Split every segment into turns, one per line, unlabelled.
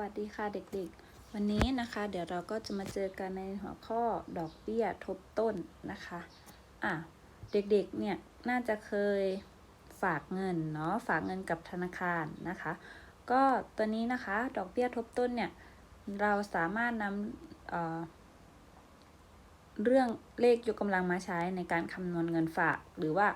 วัสดีค่ะเด็กๆ วันนี้นะคะเดี๋ยวเราก็จะมาเจอกันในหัวข้อดอกเบี้ยทบต้นนะคะอะเด็กๆเนี่ยน่าจะเคยฝากเงินเนาะฝากเงินกับธนาคารนะคะ ก็ตัวนี้นะคะดอกเบี้ยทบต้นเนี่ยเราสามารถนำเอ่อเรื่องเลขยกกำลังมาใช้ในการคำนวณเงินฝาก หรือว่า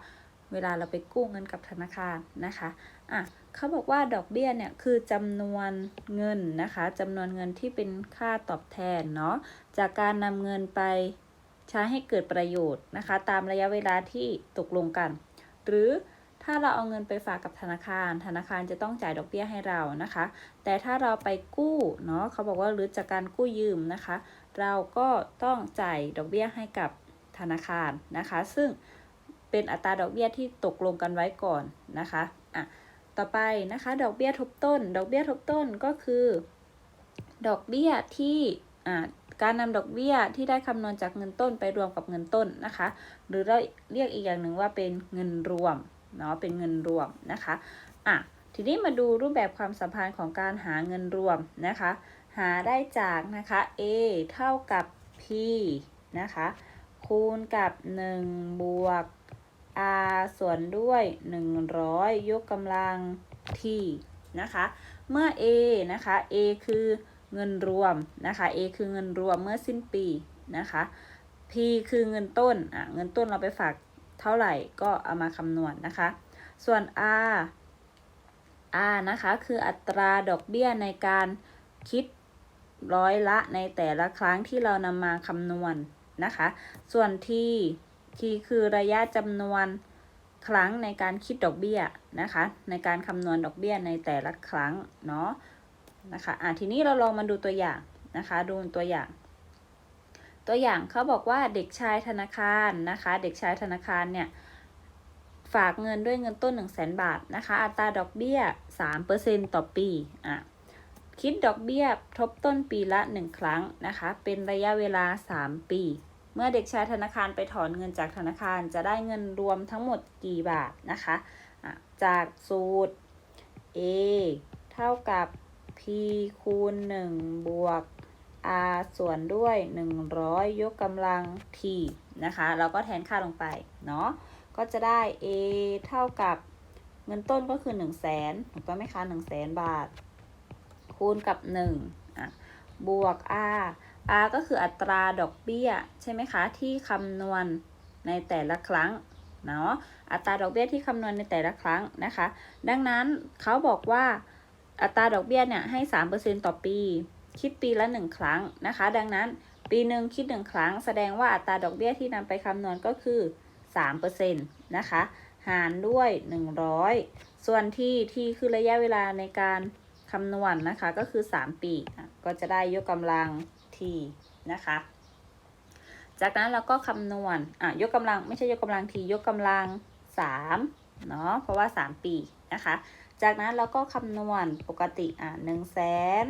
เวลาเราไปกู้เงินกับธนาคารนะคะอะ เขาบอกว่าดอกเบี้ยเนี่ยคือจำนวนเงินนะคะจำนวนเงินที่เป็นค่าตอบแทนเนาะจากการนำเงินไปใช้ให้เกิดประโยชน์นะคะ ตามระยะเวลาที่ตกลงกัน หรือถ้าเราเอาเงินไปฝากกับธนาคาร ธนาคารจะต้องจ่ายดอกเบี้ยให้เรานะคะ แต่ถ้าเราไปกู้เนาะเขาบอกว่าหรือจากการกู้ยืมนะคะ เราก็ต้องจ่ายดอกเบี้ยให้กับธนาคารนะคะ ซึ่งเป็นอัตราดอกเบี้ยที่ตกลงกันไว้ก่อนนะคะอะ ต่อไปนะคะ ดอกเบี้ยทบต้น ดอกเบี้ยทบต้นก็คือ ดอกเบี้ยที่การนำดอกเบี้ยที่ได้คำนวณจากเงินต้นไปรวมกับเงินต้นนะคะ หรือเราเรียกอีกอย่างหนึ่งว่าเป็นเงินรวมเนาะเป็นเงินรวมนะคะอะทีนี้มาดูรูปแบบความสัมพันธ์ของการหาเงินรวมนะคะ หาได้จากนะคะ a เท่ากับ p นะคะคูณกับ1บวก r ส่วนด้วย 100 ยกกำลัง t นะคะ เมื่อ a นะคะ a คือเงินรวมนะคะ a คือเงินรวมเมื่อสิ้นปีนะคะ p คือเงินต้นอะเงินต้นเราไปฝากเท่าไหร่ก็เอามาคำนวณนนะคะ ส่วน r r นะคะคืออัตราดอกเบี้ยในการคิดร้อยละในแต่ละครั้งที่เรานำมาคำนวณนะคะ ส่วน t t คือระยะจำนวนครั้งในการคิดดอกเบี้ยนะคะ ในการคำนวณดอกเบี้ยในแต่ละครั้งเนาะนะคะอะทีนี้เราลองมาดูตัวอย่างนะคะ ดูตัวอย่าง ตัวอย่างเขาบอกว่าเด็กชายธนาคารนะคะ เด็กชายธนาคารเนี่ยฝากเงินด้วยเงินต้น 1 0 0 0 0แบาทนะคะ อัตราดอกเบี้ย 3%ต่อปีอะคิดดอกเบี้ยทบต้นปีละ 1 ครั้งนะคะ เป็นระยะเวลา 3 ปี เมื่อเด็กชายธนาคารไปถอนเงินจากธนาคารจะได้เงินรวมทั้งหมดกี่บาทนะคะะจากสูตร a เท่ากับ p คูณ 1 บวก r ส่วนด้วย 100 ยกกำลัง t นะคะเราก็แทนค่าลงไปเนาะก็จะได้ a เท่ากับเงินต้นก็คือ 1 0 0 0 0แสนถูกต้องไหมคะ1 0 0 0 0แสนบาท คูณกับ1อะบวก r r ก็คืออัตราดอกเบี้ยใช่ไหมคะ ที่คำนวณในแต่ละครั้งเนาะอัตราดอกเบี้ยที่คำนวณในแต่ละครั้งนะคะ ดังนั้นเขาบอกว่าอัตราดอกเบี้ยเนี่ยให้3%ต่อปี คิดปีละ 1 ครั้งนะคะ ดังนั้นปีหนึ่งคิด 1 ครั้ง แสดงว่าอัตราดอกเบี้ยที่นำไปคำนวณก็คือ3%นะคะ หารด้วย 100 ส่วนที่ที่คือระยะเวลาในการ คำนวณนนะคะก็คือ 3 ปีก็จะได้ยกกำลัง t นะคะ จากนั้นเราก็คำนวณอะยกกำลังไม่ใช่ยกกำลัง t ยกกำลัง3เนาะเพราะว่า 3 ปีนะคะ จากนั้นเราก็คำนวณปกติอะหนึ่งแสน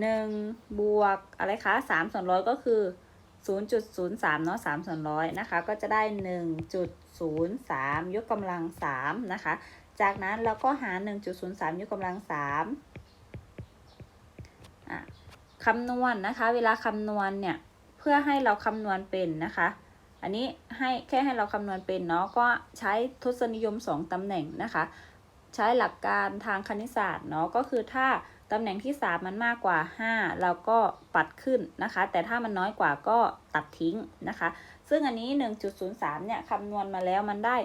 หนึ่งบวกอะไรคะสามส่วนร้อยก็คือ0.03เนาะ3ส่วนร้อยนะคะ ก็จะได้1.03ยกกำลัง3นะคะ จากนั้นเราก็หา 1.03 ยกกำลัง3คำนวณนนะคะ เวลาคำนวณเนี่ย เพื่อให้เราคำนวณเป็นนะคะ อันนี้ให้แค่ให้เราคำนวณเป็นเนาะ ก็ใช้ทศนิยม 2ตำแหน่งนะคะ ใช้หลักการทางคณิตศาสตร์เนาะ ก็คือถ้าตำแหน่งที่ 3 มันมากกว่า 5 เราก็ปัดขึ้นนะคะ แต่ถ้ามันน้อยกว่าก็ตัดทิ้งนะคะ ซึ่งอันนี้ 1.03 เนี่ยคำนวณมาแล้วมันได้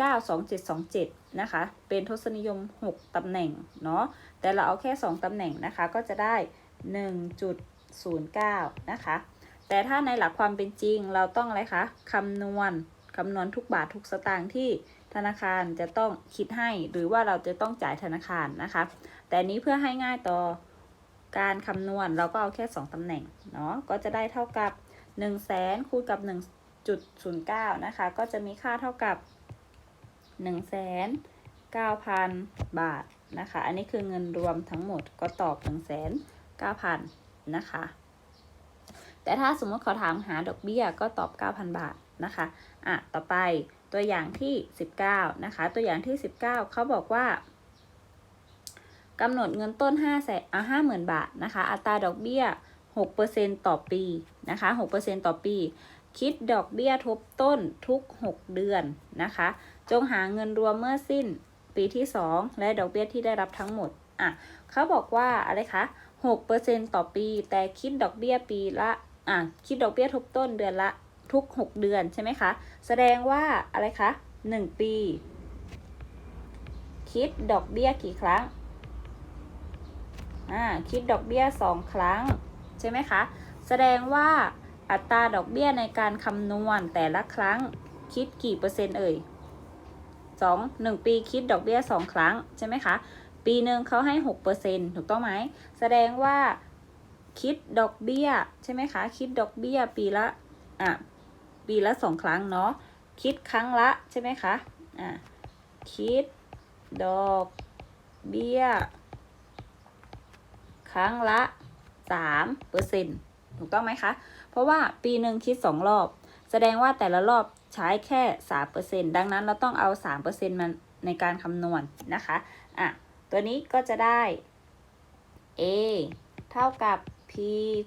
92727 นะคะ เป็นทศนิยม 6 ตำแหน่ง เนาะ แต่เราเอาแค่ 2 ตำแหน่งนะคะ ก็จะได้ 1.09 นะคะ แต่ถ้าในหลักความเป็นจริง เราต้องอะไรคะ คำนวณ คำนวณทุกบาททุกสตางค์ที่ธนาคารจะต้องคิดให้ หรือว่าเราจะต้องจ่ายธนาคารนะคะ แต่นี้เพื่อให้ง่ายต่อการคำนวณ เราก็เอาแค่ 2 ตำแหน่ง เนาะ ก็จะได้เท่ากับ 1 0 0 0 0แสนคูณกับ 1.09 นะคะ ก็จะมีค่าเท่ากับ 1 9 0 0 0 บาทนะคะ อันนี้คือเงินรวมทั้งหมดก็ตอบ 1 9 0 0 0นะคะ แต่ถ้าสมมติเขาถามหาดอกเบี้ยก็ตอบ 9,000 บาทนะคะอะต่อไปตัวอย่างที่ 19 นะคะ ตัวอย่างที่ 19 เขาบอกว่ากำหนดเงินต้น5แสนอะห้าหมื่นบาทนะคะ อัตราดอกเบี้ย6%ต่อปีนะคะ6%ต่อปี คิดดอกเบี้ยทบต้นทุก 6 เดือนนะคะ จงหาเงินรวมเมื่อสิ้นปีที่ 2 และดอกเบี้ยที่ได้รับทั้งหมดอะเขาบอกว่าอะไรคะ6%ต่อปี แต่คิดดอกเบี้ยปีละอะคิดดอกเบี้ยทบต้นเดือนละทุก 6 เดือนใช่ไหมคะ แสดงว่าอะไรคะ 1 ปี คิดดอกเบี้ยกี่ครั้งอ่าคิดดอกเบี้ย 2 ครั้ง ใช่ไหมคะ แสดงว่า อัตราดอกเบี้ยในการคำนวณแต่ละครั้งคิดกี่เปอร์เซ็นต์เอ่ยสองหนึ่งปีคิดดอกเบี้ยสองครั้ง ใช่ไหมคะ ปีหนึ่งเขาให้หกเปอร์เซ็นต์ถูกต้องไหม แสดงว่าคิดดอกเบี้ย ใช่ไหมคะ คิดดอกเบี้ยปีละ อะ ปีละสองครั้งเนาะ คิดครั้งละ ใช่ไหมคะ อะ คิดดอกเบี้ย ครั้งละสามเปอร์เซ็นต์ ถูกต้องไหมคะ เพราะว่าปีหนึ่งคิดสองรอบ แสดงว่าแต่ละรอบใช้แค่สามเปอร์เซ็นดังนั้นเราต้องเอาสามเปอร์เซ็นมันในการคำนวณนะคะ อะ ตัวนี้ก็จะได้ a เท่ากับ p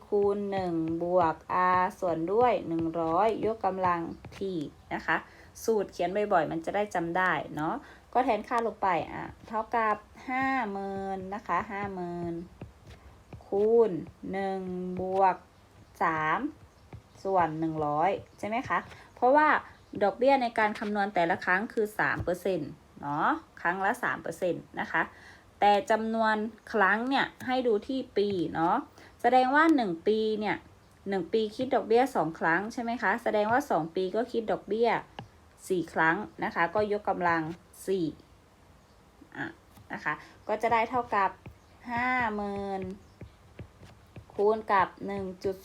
คูณ 1 บวก r ส่วนด้วย 100 ยกกำลัง p นะคะ สูตรเขียนบ่อยๆ มันจะได้จำได้เนาะ ก็แทนค่าลงไป อะ เท่ากับ 50,000 นะคะ 50,000 คูณ 1 บวก 3 ส่วน 100 ใช่ไหมคะ เพราะว่าดอกเบี้ยในการคำนวณแต่ละครั้งคือ3%เนาะครั้งละ3%นะคะ แต่จำนวนครั้งเนี่ยให้ดูที่ปีเนาะแสดงว่า 1 ปีเนี่ย1ปีคิดดอกเบี้ย 2 ครั้งใช่ไหมคะ แสดงว่า 2 ปีก็คิดดอกเบี้ย 4 ครั้งนะคะ ก็ยกกำลัง4อะนะคะ ก็จะได้เท่ากับ 50,000 คูณกับ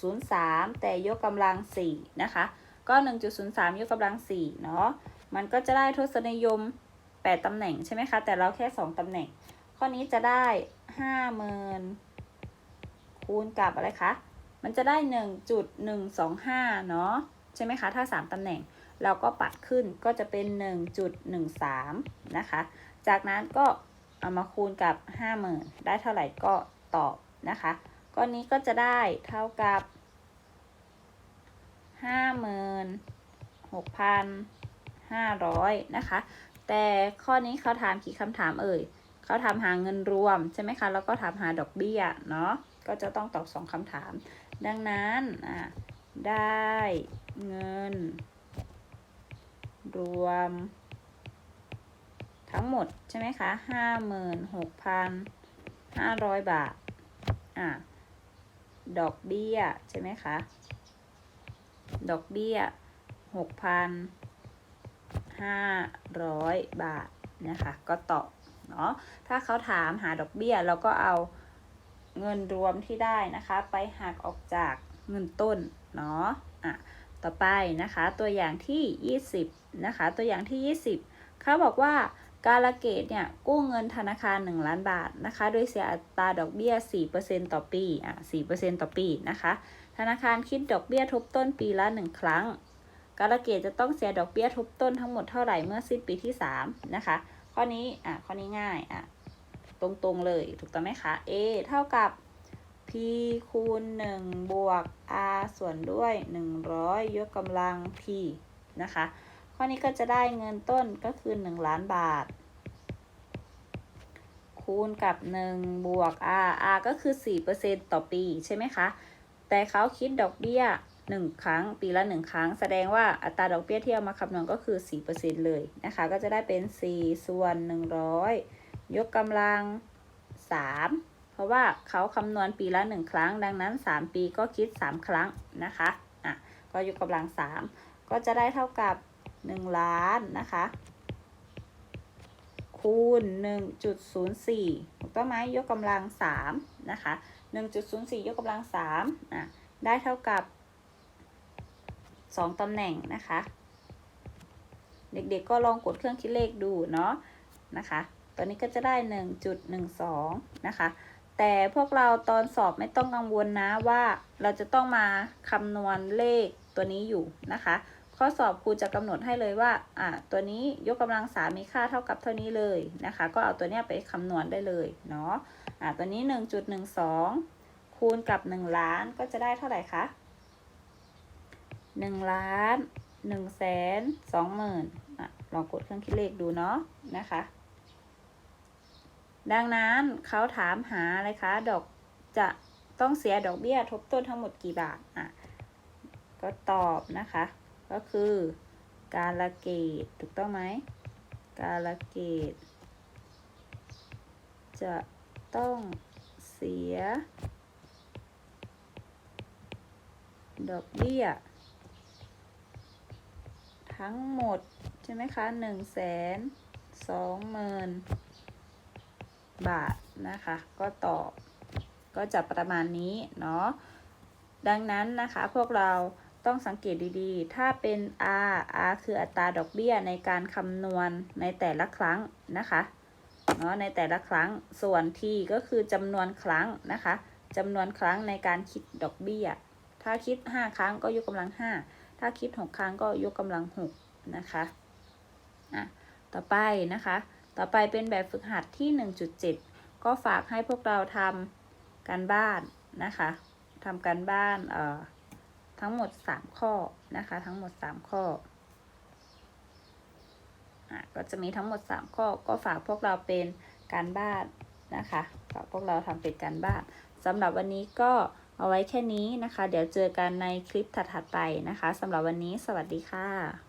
1.03 แต่ยกกำลัง 4 นะคะ ก็ 1.03 ยกกำลัง 4 เนาะ มันก็จะได้ทศนิยม 8 ตำแหน่งใช่ไหมคะ แต่เราแค่ 2 ตำแหน่ง ข้อนี้จะได้ 50,000 คูณกับอะไรคะ มันจะได้ 1.125 เนาะ ใช่ไหมคะ ถ้า 3 ตำแหน่ง เราก็ปัดขึ้นก็จะเป็น 1.13 นะคะ จากนั้นก็เอามาคูณกับ 50,000 ได้เท่าไหร่ก็ตอบนะคะ ก้อนนี้ก็จะได้เท่ากับห้าหมื่นหกพันห้าร้อยนะคะ แต่ข้อนี้เขาถามกี่คำถามเอ่ยเขาถามหาเงินรวมใช่ไหมคะ แล้วก็ถามหาดอกเบี้ยเนาะ ก็จะต้องตอบสองคำถาม ดังนั้นอะได้เงิน รวม ทั้งหมดใช่ไหมคะห้าหมื่นหกพันห้าร้อยบาท อะ ดอกเบี้ยใช่ไหมคะ ดอกเบี้ยหกพันห้าร้อยบาทนะคะ ก็ตอบเนาะ ถ้าเขาถามหาดอกเบี้ยเราก็เอาเงินรวมที่ได้นะคะ ไปหักออกจากเงินต้นเนาะ อะ ต่อไปนะคะ ตัวอย่างที่ 20 นะคะ ตัวอย่างที่ 20 เขาบอกว่า การละเกตเนี่ยกู้เงินธนาคาร 1 ล้านบาทนะคะ โดยเสียอัตราดอกเบี้ย 4%ต่อปีอะ4%ต่อปีนะคะ ธนาคารคิดดอกเบี้ยทบต้นปีละ 1 ครั้ง การละเกตจะต้องเสียดอกเบี้ยทบต้นทั้งหมดเท่าไหร่เมื่อสิ้นปีที่ 3 นะคะ ข้อนี้อะข้อนี้ง่ายอะตรงๆเลยถูกต้องไหมคะ A เท่ากับ p คูณ 1 บวก r ส่วนด้วย 100 ยกกำลัง p นะคะ ข้อนี้ก็จะได้เงินต้นก็คือ 1 ล้านบาท คูณกับ 1 บวก r r ก็คือ 4%ต่อปีใช่ไหมคะ แต่เขาคิดดอกเบี้ย 1 ครั้งปีละ 1 ครั้ง แสดงว่าอัตราดอกเบี้ยที่เอามาคำนวณก็คือ 4%เลยนะคะ ก็จะได้เป็น 4 ส่วน 100 ยกกำลัง 3 เพราะว่าเขาคำนวณปีละ 1 ครั้ง ดังนั้น 3 ปีก็คิด 3 ครั้งนะคะ อะ ก็ยกกำลัง 3 ก็จะได้เท่ากับ 1ล้านนะคะ คูณ1.04ถูกต้องไหมยกกำลัง3นะคะ1.04ยกกำลัง3อะได้เท่ากับ2ตำแหน่งนะคะ เด็กๆก็ลองกดเครื่องคิดเลขดูเนาะนะคะตัวนี้ก็จะได้ 1.12 นะคะ แต่พวกเราตอนสอบไม่ต้องกังวลนะว่าเราจะต้องมาคำนวณเลขตัวนี้อยู่นะคะ ข้อสอบครูจะกำหนดให้เลยว่าอ่าตัวนี้ยกกำลังสามมีค่าเท่ากับเท่านี้เลยนะคะ ก็เอาตัวเนี้ยไปคำนวณได้เลยเนาะอ่าตัวนี้หนึ่งจุดหนึ่งสองคูณกับหนึ่งล้านก็จะได้เท่าไหร่คะหนึ่งล้านหนึ่งแสนสองหมื่นอะลองกดเครื่องคิดเลขดูเนาะนะคะ ดังนั้นเขาถามหาอะไรคะ ดอกจะต้องเสียดอกเบี้ยทบต้นทั้งหมดกี่บาทอะก็ตอบนะคะ ก็คือ การละเกตถูกต้องไหม การละเกต จะต้องเสีย ดอกเบี้ย ทั้งหมด ใช่ไหมคะหนึ่งแสนสองหมื่นบาทนะคะ ก็ตอบก็จะประมาณนี้เนาะดังนั้นนะคะพวกเรา ต้องสังเกตดีๆ ถ้าเป็น R R คืออัตราดอกเบี้ยในการคำนวณในแต่ละครั้งนะคะเนาะในแต่ละครั้งส่วน T ก็คือจำนวนครั้งนะคะจำนวนครั้งในการคิดดอกเบี้ย ถ้าคิด 5 ครั้งก็ยกกำลัง 5 ถ้าคิด 6 ครั้งก็ยกกำลัง 6 นะคะอะต่อไปนะคะ ต่อไปเป็นแบบฝึกหัดที่ 1.7 ก็ฝากให้พวกเราทำการบ้านนะคะทำการบ้านเอ่อ ทั้งหมด3ข้อนะคะ ทั้งหมด3ข้ออะก็จะมีทั้งหมด3ข้อก็ฝากพวกเราเป็นการบ้านนะคะฝากพวกเราทำเป็นการบ้านสำหรับวันนี้ก็เอาไว้แค่นี้นะคะ เดี๋ยวเจอกันในคลิปถัดๆไปนะคะสำหรับวันนี้สวัสดีค่ะ